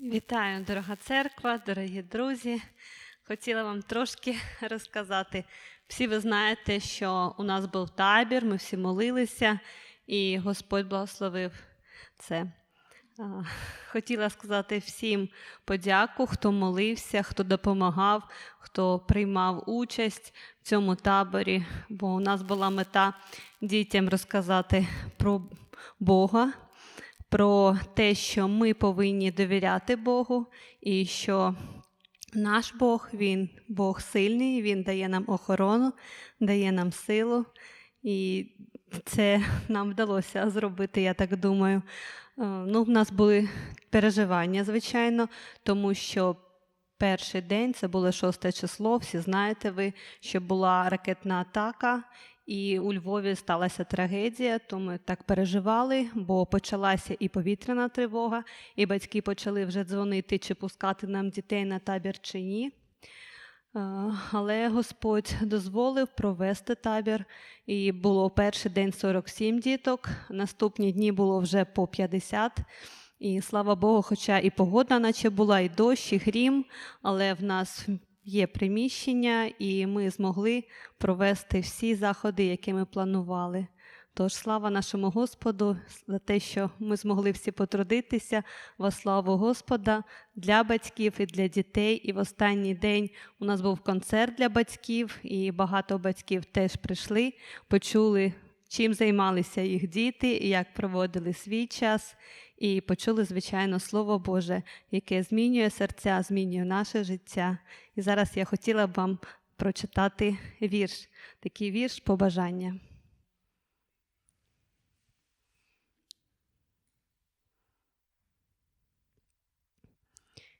Вітаю, дорога церква, дорогі друзі. Хотіла вам трошки розказати. Всі ви знаєте, що у нас був табір, ми всі молилися, і Господь благословив це. Хотіла сказати всім подяку, хто молився, хто допомагав, хто приймав участь в цьому таборі, бо у нас була мета дітям розказати про Бога, про те, що ми повинні довіряти Богу, і що наш Бог, Він Бог сильний, Він дає нам охорону, дає нам силу. І це нам вдалося зробити, я так думаю. Е, Ну, в нас були переживання, звичайно, тому що перший день це було 6 число. Всі знаєте ви, що була ракетна атака, і у Львові сталася трагедія. То ми так переживали, бо почалася і повітряна тривога, і батьки почали вже дзвонити, чи пускати нам дітей на табір чи ні. Е, Але Господь дозволив провести табір, і було перший день 47 діток, наступні дні було вже по 50. І слава Богу, хоча і погода, наче була, і дощ, і грім, але в нас є приміщення, і ми змогли провести всі заходи, які ми планували. Тож слава нашому Господу за те, що ми змогли всі потрудитися во славу Господа для батьків і для дітей. І в останній день у нас був концерт для батьків, і багато батьків теж прийшли, почули, чим займалися їх діти, як проводили свій час, і почули, звичайно, Слово Боже, яке змінює серця, змінює наше життя. І зараз я хотіла б вам прочитати вірш, такий вірш побажання.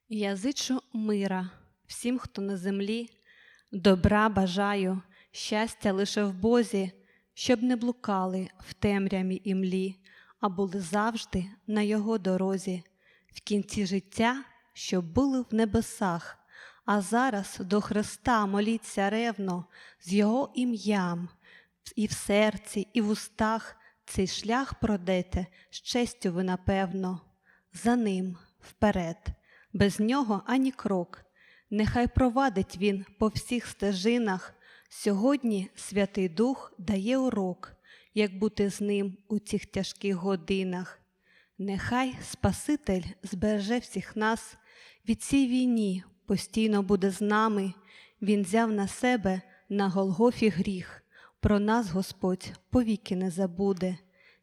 Я зичу мира всім, хто на землі, добра бажаю, щастя лише в Бозі, щоб не блукали в темряві і млі, а були завжди на його дорозі, в кінці життя, щоб були в небесах, а зараз до Христа моліться ревно з Його ім'ям, і в серці, і в устах цей шлях пройдете, з честю ви напевно, за ним вперед без нього ані крок. Нехай провадить він по всіх стежинах. Сьогодні Святий Дух дає урок, як бути з ним у цих тяжких годинах. Нехай Спаситель збереже всіх нас від цій війні, постійно буде з нами. Він взяв на себе на Голгофі гріх. Про нас Господь повіки не забуде.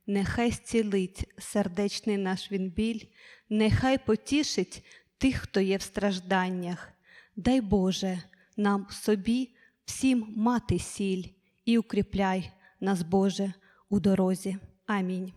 Нехай зцілить сердечний наш він біль, нехай потішить тих, хто є в стражданнях. Дай Боже нам собі всім мати сіль і укріпляй нас, Боже, у дорозі. Амінь.